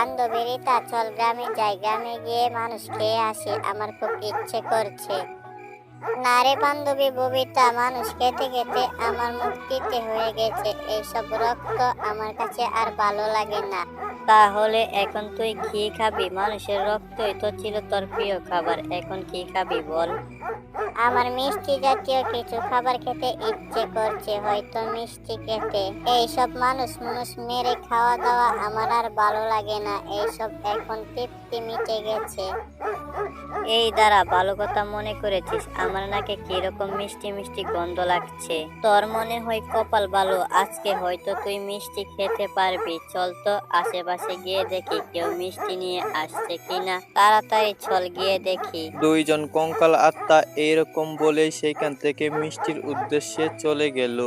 বান্ধবীরিতা চল গ্রামে যাই, গ্রামে গিয়ে মানুষ খেয়ে আসে, আমার খুব ইচ্ছে করছে। না বান্ধবী ববিতা মানুষ খেতে খেতে আমার মুখ তিতে হয়ে গেছে, এইসব রক্ত আমার কাছে আর ভালো লাগে না। তাহলে এখন তুই কি খাবি? মানুষের রক্তই তো ছিল তোর প্রিয় খাবার, এখন কি খাবি বল? আমার মিষ্টি জাতীয় কিছু খাবার খেতে ইচ্ছে করছে হয়তো মিষ্টি খেতে। এইসব মানুষ মানুষ মেরে খাওয়া দাওয়া আমার আর ভালো লাগে না। এইসব এখন তৃপ্তি মিটে গেছে। এই দ্বারা ভালো কথা মনে করেছিস। আমার নাকে কীরকম মিষ্টি মিষ্টি গন্ধ লাগছে। তোর মনে হয় কপাল ভালো আজকে হয়তো তুই মিষ্টি খেতে পারবি। চল তো আশেপাশে গিয়ে দেখি কেউ মিষ্টি নিয়ে আসছে কিনা। তাড়াতাড়ি চল গিয়ে দেখি। দুইজন কঙ্কাল আত্মা এইরকম বলেই সেখান থেকে মিষ্টির উদ্দেশ্যে চলে গেল।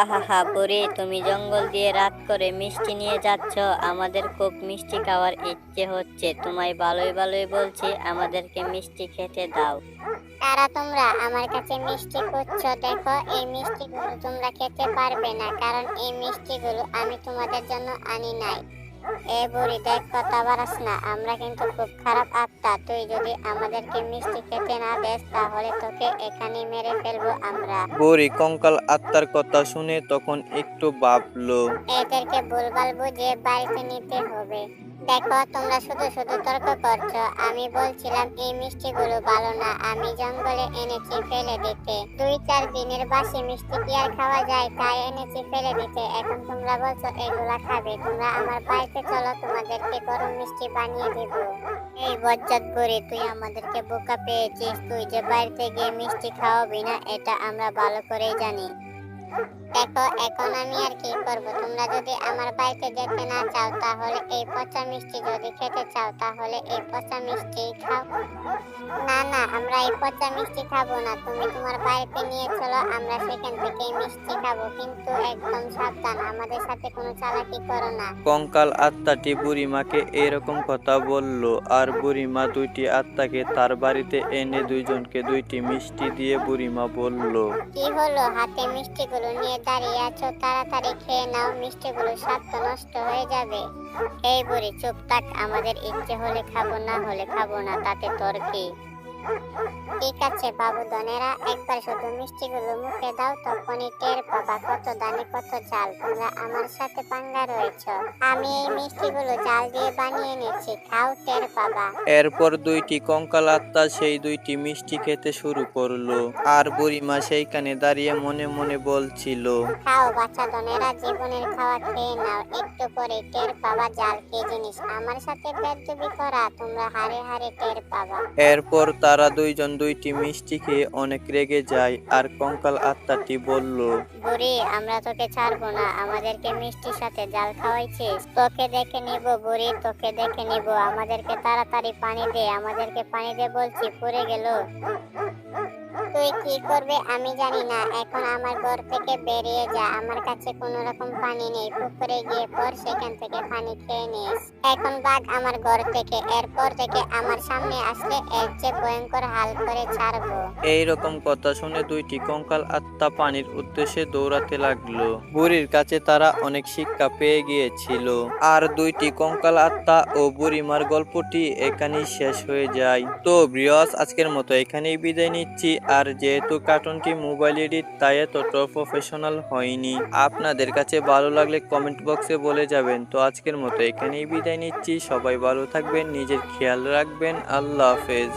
আহা বুড়ি তুমি জঙ্গল দিয়ে রাত করে মিষ্টি নিয়ে যাচ্ছ। আমাদের খুব মিষ্টি খাওয়ার ইচ্ছে হচ্ছে। তোমায় ভালোই ভালোই বলছি আমাদেরকে মিষ্টি খেতে দাও। কারা তোমরা আমার কাছে মিষ্টি খুঁজছো দেখো এই মিষ্টিগুলো তোমরা খেতে পারবে না কারণ এই মিষ্টিগুলো আমি তোমাদের জন্য আনি নাই। এ বুড়ি দেখ কথা বাড়াস না আমরা কিন্তু খুব খারাপ আত্মা। তুই যদি আমাদেরকে মিষ্টি খেতে না দেস তাহলে তোকে এখানে মেরে ফেলব আমরা। বুড়ি কঙ্কাল আত্মার কথা শুনে তখন একটু ভাবলো। এদেরকে ভুলভাল বুঝে বাড়িতে নিতে হবে। দেখো, তোমরা শুধু শুধু তর্ক করছ। আমি বলছিলাম, এই মিষ্টিগুলো ভালো না। আমি জঙ্গলে এনেছি ফেলে দিতে। দুই চার দিনের বাসি মিষ্টি কি আর খাওয়া যায়? তাই এনেছি ফেলে দিতে। এখন তোমরা বলছো, এগুলা খাবে। তোমরা আমার বাড়িতে চলো, তোমাদেরকে গরম মিষ্টি বানিয়ে দিব। এই বজ্জাত বুড়ি, তুই আমাদেরকে বোকা পেয়েছিস। তুই যে বাড়িতে গিয়ে মিষ্টি খাওয়াবি না, এটা আমরা ভালো করেই জানি। দেখো এখন আমি আর কি করব? তোমরা যদি আমার বাড়িতে যেতে না চাও তাহলে এই পচা মিষ্টি যদি খেতে চাও তাহলে এই পচা মিষ্টি খাও। না না আমরা এই পচা মিষ্টি খাব না। তুমি তোমার বাড়িতে নিয়ে চলো আমরা সেখান থেকে মিষ্টি খাব। কিন্তু একদম সাবধান আমাদের সাথে কোনো চালাকি করো না। কঙ্কাল আত্মাটি বুড়িমাকে এরকম কথা বলল আর বুড়িমা দুইটি আত্মাকে তার বাড়িতে এনে দুইজনকে দুইটি মিষ্টি দিয়ে বুড়িমা বলল কি হলো? হাতে মিষ্টিগুলো নিয়ে দাঁড়িয়ে আছো, তাড়াতাড়ি খেয়ে নাও, মিষ্টিগুলো সব তো নষ্ট হয়ে যাবে। এই বুড়ি, চুপ থাক, আমাদের ইচ্ছে হলে খাব, না হলে খাব না, তাতে তোর কি? ঠিক আছে বাবু দনেরা একবার শুধু মিষ্টিগুলো মুখে দাও তখনই টের পাবা কত দানে কত চাল তোমরা আমার সাথে পাঙ্গা রয়েছ। আমি এই মিষ্টিগুলো চাল দিয়ে বানিয়ে এনেছি খাও টের পাবা। এরপর দুইটি কঙ্কাল আত্মা সেই দুইটি মিষ্টি খেতে শুরু করল। আর বুড়িমা সেইখানে দাঁড়িয়ে মনে মনে বলছিল খাও বাচ্চা দনেরা জীবনের খাওয়া খেয়ে নাও একটু পরে টের পাবা জাল কি জিনিস। আমার সাথে বেদবি করা তোমরা হারে হারে টের পাবা। এরপর তারা দুইজন দুইটি মিষ্টি খেয়ে অনেক রেগে যায় আর কঙ্কাল আত্মাটি বলল, বুড়ি, আমরা তোকে ছাড়বো না, আমাদেরকে মিষ্টির সাথে জাল খাওয়াইছিস। তোকে দেখে নিব, বুড়ি, তোকে দেখে নিব। আমাদেরকে তাড়াতাড়ি পানি দে, আমাদেরকে পানি দে বলছি, পুড়ে গেল। তুই কি করবে আমি জানি না। এখন আমার ঘর থেকে বেরিয়ে যা। আমার কাছে কোনো রকম পানি নেই। পুকুরে গিয়ে পর সেখান থেকে পানি খেয়ে নিস। এখন বাঘ আমার ঘর থেকে। এরপর থেকে আমার সামনে আসলে এর চেয়ে ভয়ঙ্কর হাল করে ছাড়বো। এই রকম কথা শুনে দুইটি কঙ্কাল আত্মা পানির উদ্দেশ্যে দৌড়াতে লাগল। বুড়ির কাছে তারা অনেক শিক্ষা পেয়ে গিয়েছিল। আর দুইটি কঙ্কাল আত্মা ও বুড়িমার গল্পটি এখানেই শেষ হয়ে যায়। তো ব্রিয়স আজকের মতো এখানেই বিদায় নিচ্ছি। আর যেহেতু কার্টুনটি মোবাইল এডিট তাই এতটা প্রফেশনাল হয়নি। আপনাদের কাছে ভালো লাগলে কমেন্ট বক্সে বলে যাবেন। তো আজকের মতো এখানেই বিদায় নিচ্ছি। সবাই ভালো থাকবেন, নিজের খেয়াল রাখবেন। আল্লাহ হাফেজ।